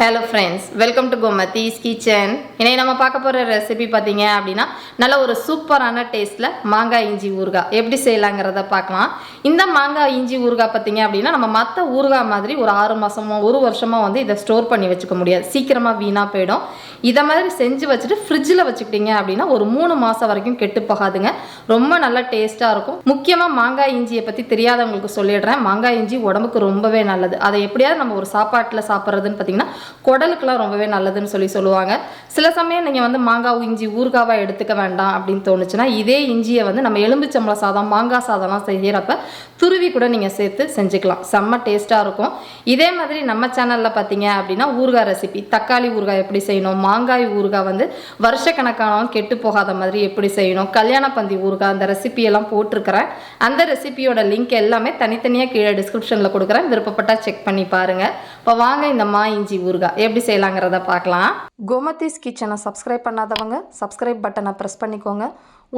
Hello friends welcome to Gomathi's kitchen இன்னைக்கு நம்ம பார்க்க போகிற ரெசிபி பார்த்தீங்க அப்படின்னா நல்ல ஒரு சூப்பரான டேஸ்ட்டில் மாங்காய் இஞ்சி ஊறுகாய். எப்படி செய்யலாங்கிறத பார்க்கலாம். இந்த மாங்காய் இஞ்சி ஊறுகாய் பார்த்தீங்க அப்படின்னா நம்ம மற்ற ஊறுகாய் மாதிரி ஒரு ஆறு மாதமோ ஒரு வருஷமோ வந்து இதை ஸ்டோர் பண்ணி வச்சுக்க முடியாது. சீக்கிரமாக வீணாக போயிடும். இதை மாதிரி செஞ்சு வச்சுட்டு ஃப்ரிட்ஜில் வச்சுக்கிட்டீங்க அப்படின்னா ஒரு மூணு மாதம் வரைக்கும் கெட்டு போகாதுங்க. ரொம்ப நல்லா டேஸ்ட்டாக இருக்கும். முக்கியமாக மாங்காய் இஞ்சியை பற்றி தெரியாதவங்களுக்கு சொல்லிடுறேன். மாங்காய் இஞ்சி உடம்புக்கு ரொம்பவே நல்லது. அதை எப்படியாவது நம்ம ஒரு சாப்பாட்டில் சாப்பிட்றதுன்னு பார்த்தீங்கன்னா குடலுக்குலாம் ரொம்பவே நல்லதுன்னு சொல்லி சொல்லுவாங்க. சில சமயம் நீங்கள் வந்து மாங்காய் இஞ்சி ஊறுகாவாக எடுத்துக்க வேண்டாம் அப்படின்னு தோணுச்சுன்னா இதே இஞ்சியை வந்து நம்ம எலும்புச்சம்பள சாதம் மாங்காய் சாதம்லாம் செய்கிறப்ப துருவி கூட நீங்கள் சேர்த்து செஞ்சுக்கலாம். செம்ம டேஸ்ட்டாக இருக்கும். இதே மாதிரி நம்ம சேனலில் பார்த்தீங்க அப்படின்னா ஊறுகாய் ரெசிபி தக்காளி ஊறுகாய் எப்படி செய்யணும்? மாங்காய் ஊறுகாய் வந்து வருஷக்கணக்கானவங்க கெட்டு போகாத மாதிரி எப்படி செய்யணும்? கல்யாண பந்தி ஊறுகாய் அந்த ரெசிபியெல்லாம் போட்டிருக்கிறேன். அந்த ரெசிபியோட லிங்க் எல்லாமே தனித்தனியாக கீழே டிஸ்கிரிப்ஷனில் கொடுக்குறேன். விருப்பப்பட்டா செக் பண்ணி பாருங்கள் இப்போ வாங்க இந்த மா இஞ்சி ஊறுகாய். எப்படி செய்யலாங்கிறத பார்க்கலாம். கோமதிஸ் கிச்சனை சப்ஸ்கிரைப் பண்ணாதவங்க சப்ஸ்கிரைப் பட்டனை ப்ரெஸ் பண்ணிக்கோங்க.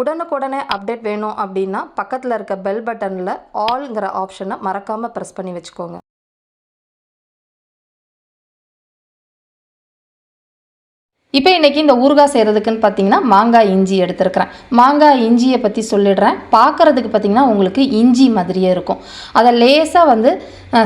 உடனுக்குடனே அப்டேட் வேணும் அப்படின்னா பக்கத்தில் இருக்க பெல் பட்டனில் ஆல்ங்கிற ஆப்ஷனை மறக்காமல் ப்ரெஸ் பண்ணி வச்சுக்கோங்க. இப்போ இன்றைக்கி இந்த ஊறுகாய் செய்கிறதுக்குன்னு பார்த்தீங்கன்னா மாங்காய் இஞ்சி எடுத்துருக்குறேன். மாங்காய் இஞ்சியை பற்றி சொல்லிடுறேன். பார்க்குறதுக்கு பார்த்தீங்கன்னா உங்களுக்கு இஞ்சி மாதிரியே இருக்கும். அதை லேசாக வந்து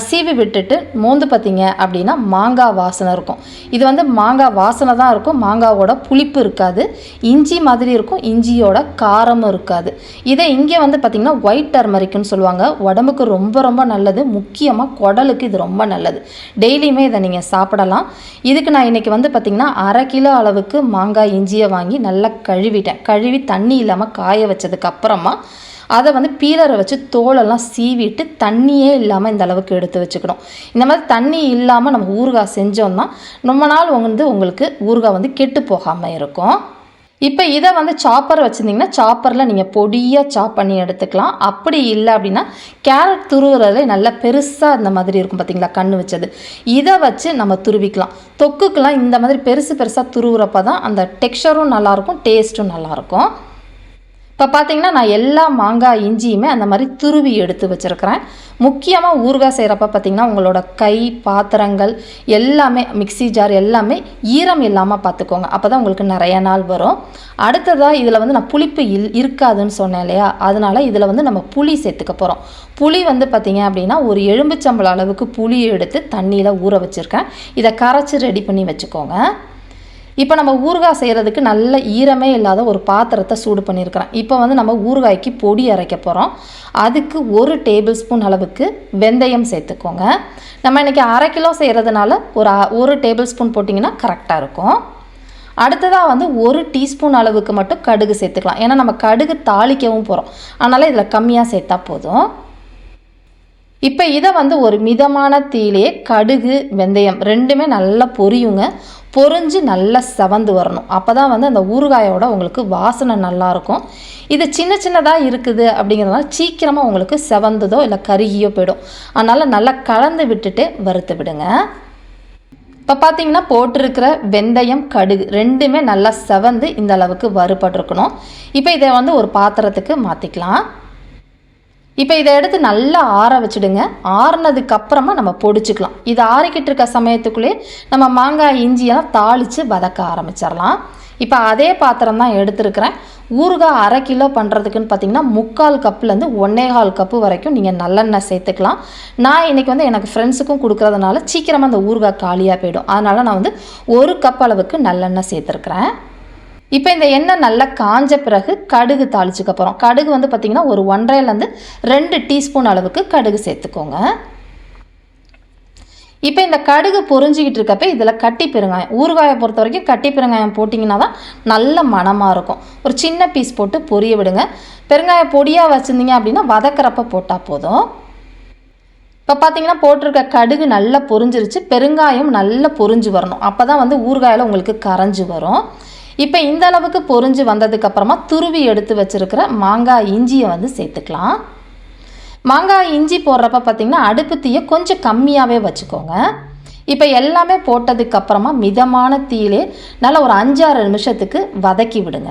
சீவி விட்டுட்டு மோந்து பார்த்தீங்க அப்படின்னா மாங்காய் வாசனை இருக்கும். இது வந்து மாங்காய் வாசனை தான் இருக்கும். மாங்காவோட புளிப்பு இருக்காது. இஞ்சி மாதிரி இருக்கும். இஞ்சியோட காரமும் இருக்காது. இதை இங்கே வந்து பார்த்திங்கன்னா ஒயிட் டர்மரிக்குன்னு சொல்லுவாங்க. உடம்புக்கு ரொம்ப ரொம்ப நல்லது. முக்கியமாக குடலுக்கு இது ரொம்ப நல்லது. டெய்லியுமே இதை நீங்கள் சாப்பிடலாம். இதுக்கு நான் இன்றைக்கி வந்து பார்த்திங்கன்னா அரை கிலோ அளவுக்கு மாங்காய் இஞ்சியை வாங்கி நல்லா கழுவிட்டேன். கழுவி தண்ணி இல்லாமல் காய வச்சதுக்கு அப்புறமா அதை வந்து பீலரை வச்சு தோலெல்லாம் சீவிட்டு தண்ணியே இல்லாமல் இந்த அளவுக்கு எடுத்து வச்சுக்கணும். இந்த மாதிரி தண்ணி இல்லாமல் நம்ம ஊறுகாய் செஞ்சோம்னா ரொம்ப நாள் வந்து உங்களுக்கு ஊறுகாய் வந்து கெட்டு போகாமல் இருக்கும். இப்போ இதை வந்து சாப்பர் வச்சுருந்தீங்கன்னா சாப்பரில் நீங்கள் பொடியாக சாப் பண்ணி எடுத்துக்கலாம். அப்படி இல்லை அப்படின்னா கேரட் துருவுறதுல நல்லா பெருசாக இந்த மாதிரி இருக்கும் பார்த்தீங்களா கண்ணு வச்சது. இதை வச்சு நம்ம துருவிக்கலாம். தொக்குக்கெலாம் இந்த மாதிரி பெருசு பெருசாக துருவுறப்ப தான் அந்த டெக்ஸ்டரும் நல்லாயிருக்கும் டேஸ்ட்டும் நல்லாயிருக்கும் இப்போ பார்த்தீங்கன்னா நான் எல்லா மாங்காய் இஞ்சியுமே அந்த மாதிரி துருவி எடுத்து வச்சுருக்கிறேன். முக்கியமாக ஊறுகாய் செய்கிறப்ப பார்த்தீங்கன்னா உங்களோட கை பாத்திரங்கள் எல்லாமே மிக்ஸி ஜார் எல்லாமே ஈரம் இல்லாமல் பார்த்துக்கோங்க அப்போ தான் உங்களுக்கு நிறைய நாள் வரும். அடுத்ததாக இதில் வந்து நான் புளிப்பு இல் இருக்காதுன்னு சொன்னேன் இல்லையா? அதனால் இதில் வந்து நம்ம புளி சேர்த்துக்க போகிறோம் புளி வந்து பார்த்தீங்க அப்படின்னா ஒரு எலும்புச்சம்பளம் அளவுக்கு புளி எடுத்து தண்ணியில் ஊற வச்சுருக்கேன். இதை கரைச்சி ரெடி பண்ணி வச்சுக்கோங்க. இப்போ நம்ம ஊறுகாய் செய்கிறதுக்கு நல்ல ஈரமே இல்லாத ஒரு பாத்திரத்தை சூடு பண்ணியிருக்கிறேன். இப்போ வந்து நம்ம ஊறுகாய்க்கு பொடி அரைக்க போகிறோம் அதுக்கு ஒரு டேபிள் ஸ்பூன் அளவுக்கு வெந்தயம் சேர்த்துக்கோங்க. நம்ம இன்றைக்கி அரை கிலோ செய்கிறதுனால ஒரு ஒரு டேபிள் ஸ்பூன் போட்டிங்கன்னா கரெக்டாக இருக்கும். அடுத்ததாக வந்து ஒரு டீஸ்பூன் அளவுக்கு மட்டும் கடுகு சேர்த்துக்கலாம். ஏன்னா நம்ம கடுகு தாளிக்கவும் போகிறோம் அதனால் இதில் கம்மியாக சேர்த்தா போதும். இப்போ இதை வந்து ஒரு மிதமான தீயிலே கடுகு வெந்தயம் ரெண்டுமே நல்லா பொரியுங்க. பொரிஞ்சு நல்லா செவந்து வரணும். அப்போ தான் வந்து அந்த ஊறுகாயோட உங்களுக்கு வாசனை நல்லாயிருக்கும். இது சின்ன சின்னதாக இருக்குது அப்படிங்கிறதுனால சீக்கிரமாக உங்களுக்கு செவந்ததோ இல்லை கருகியோ போயிடும். அதனால் நல்லா கலந்து விட்டுட்டு வறுத்து விடுங்க. இப்போ பார்த்தீங்கன்னா போட்டிருக்கிற வெந்தயம் கடுகு ரெண்டுமே நல்லா செவந்து இந்த அளவுக்கு வறுபட்டிருக்கணும். இப்போ இதை வந்து ஒரு பாத்திரத்துக்கு மாற்றிக்கலாம் இப்போ இதை எடுத்து நல்லா ஆற வச்சுடுங்க. ஆறுனதுக்கு அப்புறமா நம்ம பொடிச்சுக்கலாம். இது ஆறிக்கிட்டு இருக்க சமயத்துக்குள்ளே நம்ம மாங்காய் இஞ்சியெல்லாம் தாளித்து வதக்க ஆரம்பிச்சிடலாம். இப்போ அதே பாத்திரம் தான் எடுத்துருக்கிறேன். ஊறுகாய் அரை கிலோ பண்ணுறதுக்குன்னு பார்த்தீங்கன்னா முக்கால் கப்புலேருந்து ஒன்னே கால் கப்பு வரைக்கும் நீங்கள் நல்லெண்ணெய் சேர்த்துக்கலாம். நான் இன்றைக்கி வந்து எனக்கு ஃப்ரெண்ட்ஸுக்கும் கொடுக்குறதுனால சீக்கிரமாக அந்த ஊறுகாய் காலியாக போயிடும். அதனால் நான் வந்து ஒரு கப் அளவுக்கு நல்லெண்ணெய் சேர்த்துருக்குறேன். இப்போ இந்த எண்ணெய் நல்லா காஞ்ச பிறகு கடுகு தாளிச்சுக்க போகிறோம் கடுகு வந்து பார்த்திங்கன்னா ஒரு ஒன்றரைலேருந்து ரெண்டு டீஸ்பூன் அளவுக்கு கடுகு சேர்த்துக்கோங்க. இப்போ இந்த கடுகு பொறிஞ்சிக்கிட்டு இருக்கப்ப இதில் கட்டி பெருங்காயம் ஊறுகாயை பொறுத்த வரைக்கும் கட்டி பெருங்காயம் போட்டிங்கன்னா தான் நல்ல மணமாக இருக்கும். ஒரு சின்ன பீஸ் போட்டு பொரிய விடுங்க. பெருங்காய பொடியாக வச்சுருந்தீங்க அப்படின்னா வதக்கிறப்ப போட்டால் போதும். இப்போ பார்த்தீங்கன்னா போட்டிருக்க கடுகு நல்லா பொரிஞ்சிருச்சு. பெருங்காயம் நல்லா பொரிஞ்சு வரணும். அப்போ தான் வந்து ஊறுகாயில் உங்களுக்கு கரைஞ்சி வரும். இப்போ இந்த அளவுக்கு பொரிஞ்சு வந்ததுக்கப்புறமா துருவி எடுத்து வச்சிருக்கிற மாங்காய் இஞ்சியை வந்து சேர்த்துக்கலாம். மாங்காய் இஞ்சி போடுறப்ப பார்த்தீங்கன்னா அடுப்பு தீயை கொஞ்சம் கம்மியாகவே வச்சுக்கோங்க. இப்போ எல்லாமே போட்டதுக்கப்புறமா மிதமான தீயிலே நல்லா ஒரு அஞ்சாறு நிமிஷத்துக்கு வதக்கி விடுங்க.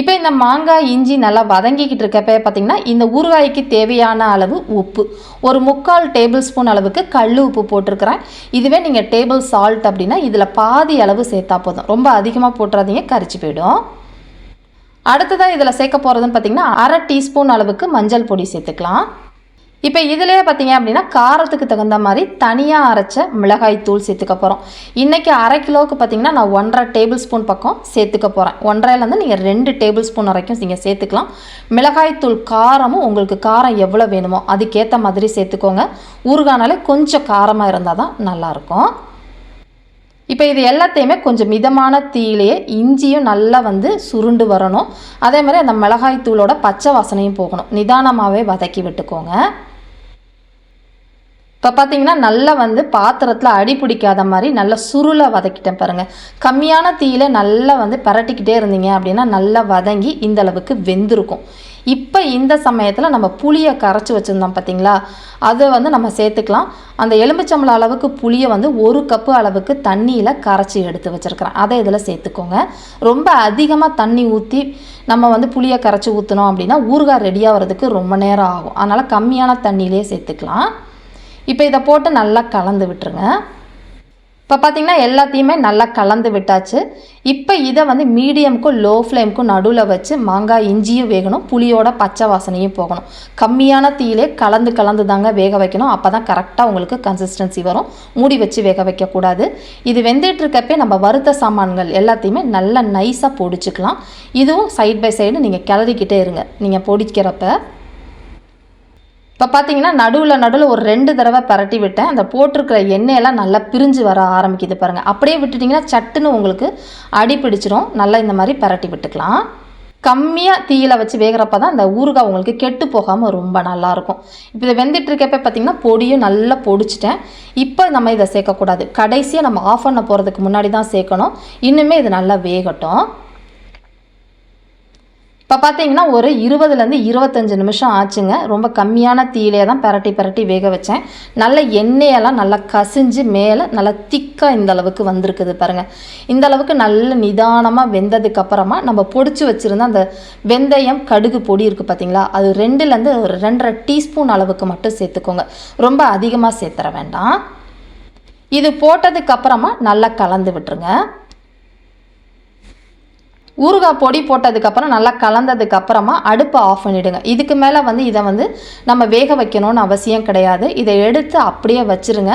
இப்போ இந்த மாங்காய் இஞ்சி நல்லா வதங்கிக்கிட்டு இருக்கப்ப பார்த்தீங்கன்னா இந்த ஊறுகாய்க்கு தேவையான அளவு உப்பு. ஒரு முக்கால் டேபிள் ஸ்பூன் அளவுக்கு கல் உப்பு போட்டிருக்கிறேன். இதுவே நீங்கள் டேபிள் சால்ட் அப்படின்னா இதில் பாதி அளவு சேர்த்தா போதும். ரொம்ப அதிகமாக போட்டுறாதீங்க கரிச்சு போயிடும். அடுத்ததாக இதில் சேர்க்க போகிறதுன்னு பார்த்தீங்கன்னா அரை டீஸ்பூன் அளவுக்கு மஞ்சள் பொடி சேர்த்துக்கலாம். இப்போ இதிலே பார்த்தீங்க அப்படின்னா காரத்துக்கு தகுந்த மாதிரி தனியாக அரைச்ச மிளகாய் தூள் சேர்த்துக்க போகிறோம் இன்றைக்கி அரை கிலோவுக்கு பார்த்தீங்கன்னா நான் ஒன்றரை டேபிள் ஸ்பூன் பக்கம் சேர்த்துக்க போகிறேன் ஒன்றரைலேருந்து நீங்கள் ரெண்டு டேபிள் ஸ்பூன் வரைக்கும் நீங்கள் சேர்த்துக்கலாம். மிளகாய் தூள் காரமும் உங்களுக்கு காரம் எவ்வளோ வேணுமோ அதுக்கேற்ற மாதிரி சேர்த்துக்கோங்க. ஊறுகானாலே கொஞ்சம் காரமாக இருந்தால் தான் நல்லாயிருக்கும். இப்போ இது எல்லாத்தையுமே கொஞ்சம் மிதமான தீயிலேயே இஞ்சியும் நல்லா வந்து சுருண்டு வரணும். அதே மாதிரி அந்த மிளகாய் தூளோட பச்சை வாசனையும் போகணும். நிதானமாகவே வதக்கி விட்டுக்கோங்க. இப்போ பார்த்தீங்கன்னா நல்லா வந்து பாத்திரத்தில் அடி பிடிக்காத மாதிரி நல்லா சுருளை வதக்கிட்டேன் பாருங்கள் கம்மியான தீயில் நல்லா வந்து பரட்டிக்கிட்டே இருந்தீங்க அப்படின்னா நல்லா வதங்கி இந்த அளவுக்கு வெந்திருக்கும். இப்போ இந்த சமயத்தில் நம்ம புளியை கரைச்சி வச்சுருந்தோம் பார்த்தீங்களா அதை வந்து நம்ம சேர்த்துக்கலாம். அந்த எலுமிச்சம்பளம் அளவுக்கு புளியை வந்து ஒரு கப்பு அளவுக்கு தண்ணியில் கரைச்சி எடுத்து வச்சுருக்கிறேன். அதை இதில் சேர்த்துக்கோங்க. ரொம்ப அதிகமாக தண்ணி ஊற்றி நம்ம வந்து புளியை கரைச்சி ஊற்றினோம் அப்படின்னா ஊறுகாய் ரெடியாகிறதுக்கு ரொம்ப நேரம் ஆகும். அதனால் கம்மியான தண்ணியிலே சேர்த்துக்கலாம். இப்போ இதை போட்டு நல்லா கலந்து விட்டுருங்க. இப்போ பார்த்திங்கன்னா எல்லாத்தையுமே நல்லா கலந்து விட்டாச்சு. இப்போ இதை வந்து மீடியமுக்கும் லோ ஃப்ளேமுக்கும் நடுவில் வச்சு மாங்காய் இஞ்சியும் வேகணும் புளியோட பச்சை வாசனையும் போகணும். கம்மியான தீயிலே கலந்து கலந்து தாங்க வேக வைக்கணும். அப்போ தான் கரெக்டாக உங்களுக்கு கன்சிஸ்டன்சி வரும். மூடி வச்சு வேக வைக்கக்கூடாது. இது வெந்துட்டுருக்கப்பே நம்ம வறுத்த சாமான்கள் எல்லாத்தையுமே நல்லா நைஸாக பொடிச்சுக்கலாம். இதுவும் சைட் பை சைடு நீங்கள் கிளறிக்கிட்டே இருங்க. நீங்கள் பொடிக்கிறப்ப. இப்போ பார்த்தீங்கன்னா நடுவில் நடுவில் ஒரு ரெண்டு தடவை பரட்டி விட்டேன். அந்த போட்டிருக்கிற எண்ணெயெல்லாம் நல்லா பிரிஞ்சு வர ஆரம்பிக்குது பாருங்கள் அப்படியே விட்டுட்டிங்கன்னா சட்டுன்னு உங்களுக்கு அடி பிடிச்சிரும். நல்லா இந்த மாதிரி பரட்டி விட்டுக்கலாம். கம்மியாக தீயில் வச்சு வேகிறப்ப தான் அந்த ஊறுகாய் உங்களுக்கு கெட்டு போகாமல் ரொம்ப நல்லாயிருக்கும். இப்போ இதை வெந்துட்டு இருக்கப்ப பார்த்தீங்கன்னா பொடியும் நல்லா பொடிச்சிட்டேன். இப்போ நம்ம இதை சேர்க்கக்கூடாது. கடைசியாக நம்ம ஆஃப் பண்ண போகிறதுக்கு முன்னாடி தான் சேர்க்கணும். இன்னுமே இது நல்லா வேகட்டும். இப்போ பார்த்தீங்கன்னா ஒரு இருபதுலேருந்து இருபத்தஞ்சு நிமிஷம் ஆச்சுங்க. ரொம்ப கம்மியான தீயிலே தான் பரட்டி பரட்டி வேக வச்சேன். நல்ல எண்ணெயெல்லாம் நல்லா கசிஞ்சு மேலே நல்லா திக்காக இந்த அளவுக்கு வந்திருக்குது பாருங்கள் இந்த அளவுக்கு நல்ல நிதானமாக வெந்ததுக்கப்புறமா நம்ம பொடிச்சு வச்சுருந்த அந்த வெந்தயம் கடுகு பொடி இருக்குது பார்த்தீங்களா அது ரெண்டுலேருந்து ஒரு ரெண்டரை டீஸ்பூன் அளவுக்கு மட்டும் சேர்த்துக்கோங்க. ரொம்ப அதிகமாக சேர்த்துற வேண்டாம். இது போட்டதுக்கப்புறமா நல்லா கலந்து விட்டுருங்க. ஊறுகாய் பொடி போட்டதுக்கப்புறம் நல்லா கலந்ததுக்கு அப்புறமா அடுப்பை ஆஃப் பண்ணிவிடுங்க இதுக்கு மேலே வந்து இதை வந்து நம்ம வேக வைக்கணும்னு அவசியம் கிடையாது. இதை எடுத்து அப்படியே வச்சுருங்க.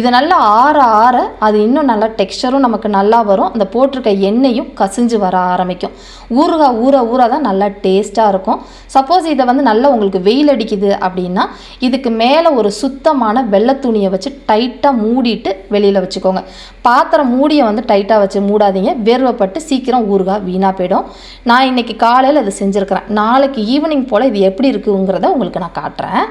இது நல்லா ஆற ஆற அது இன்னும் நல்லா டெக்ஸ்டரும் நமக்கு நல்லா வரும். அந்த போட்டிருக்க எண்ணெயும் கசிஞ்சு வர ஆரம்பிக்கும். ஊறுகாய் ஊற ஊற தான் நல்லா டேஸ்ட்டாக இருக்கும். சப்போஸ் இதை வந்து நல்லா உங்களுக்கு வெயில் அடிக்குது அப்படின்னா இதுக்கு மேலே ஒரு சுத்தமான வெள்ளை துணியை வச்சு டைட்டாக மூடிட்டு வெளியில் வச்சுக்கோங்க. பாத்திரம் மூடியை வந்து டைட்டாக வச்சு மூடாதீங்க. வேர்வைப்பட்டு சீக்கிரம் ஊறுகாய் வீணாக போயிடும். நான் இன்றைக்கி காலையில் அதை செஞ்சுருக்கிறேன். நாளைக்கு ஈவினிங் போல் இது எப்படி இருக்குங்கிறத உங்களுக்கு நான் காட்டுறேன்.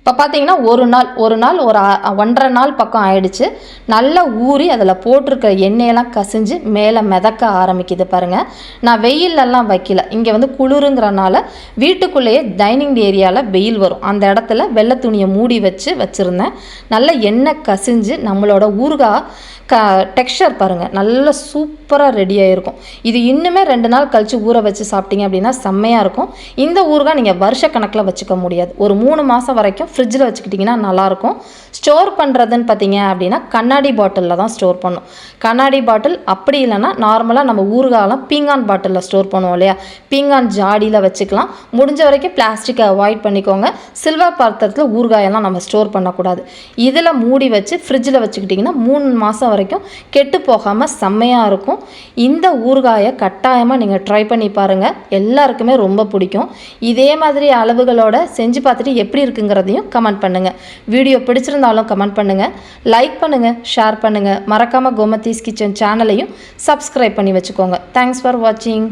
இப்போ பார்த்தீங்கன்னா ஒரு நாள் ஒரு நாள் ஒரு ஒன்றரை நாள் பக்கம் ஆயிடுச்சு. நல்லா ஊறி அதில் போட்டிருக்க எண்ணெயெல்லாம் கசிஞ்சு மேலே மிதக்க ஆரம்பிக்குது பாருங்கள் நான் வெயிலெல்லாம் வைக்கல. இங்கே வந்து குளிருங்கிறனால வீட்டுக்குள்ளேயே டைனிங் ஏரியாவில் வெயில் வரும். அந்த இடத்துல வெள்ளை துணியை மூடி வச்சு வச்சுருந்தேன். நல்ல எண்ணெய் கசிஞ்சு நம்மளோட ஊறுகாய் க டெக்ஸ்சர் பாருங்கள் நல்லா சூப்பராக ரெடி ஆகிருக்கும் இது இன்னுமே ரெண்டு நாள் கழித்து ஊற வச்சு சாப்பிட்டீங்க அப்படின்னா செம்மையாக இருக்கும். இந்த ஊறுகாய் நீங்கள் வருஷக்கணக்கில் வச்சுக்க முடியாது. ஒரு மூணு மாதம் வரைக்கும் ஃப்ரிட்ஜில் வச்சுக்கிட்டிங்கன்னா நல்லாயிருக்கும். ஸ்டோர் பண்ணுறதுன்னு பார்த்தீங்க அப்படின்னா கண்ணாடி பாட்டிலில் தான் ஸ்டோர் பண்ணும். கண்ணாடி பாட்டில் அப்படி இல்லைன்னா நார்மலாக நம்ம ஊறுகாயெல்லாம் பீங்கான் பாட்டிலில் ஸ்டோர் பண்ணுவோம் இல்லையா? பீங்கான் ஜாடியில் வச்சுக்கலாம். முடிஞ்ச வரைக்கும் பிளாஸ்டிக்கை அவாய்ட் பண்ணிக்கோங்க. சில்வர் பாத்திரத்தில் ஊறுகாயெல்லாம் நம்ம ஸ்டோர் பண்ணக்கூடாது. இதில் மூடி வச்சு ஃப்ரிட்ஜில் வச்சுக்கிட்டிங்கன்னா மூணு மாதம் வரைக்கும் கெட்டு போகாமல் செம்மையாக இருக்கும். இந்த ஊறுகாயை கட்டாயமாக நீங்கள் ட்ரை பண்ணி பாருங்கள் எல்லாருக்குமே ரொம்ப பிடிக்கும். இதே மாதிரி அளவுகளோட செஞ்சு பார்த்துட்டு எப்படி இருக்குங்கிறதையும் கமெண்ட் பண்ணுங்கள் வீடியோ பிடிச்சிருந்தாலும் கமெண்ட் பண்ணுங்கள் லைக் பண்ணுங்கள் ஷேர் பண்ணுங்கள் மறக்காமல் கோமதீஸ் கிச்சன் சேனலையும் சப்ஸ்கிரைப் பண்ணி வச்சுக்கோங்க. தேங்க்ஸ் ஃபார் வாட்சிங்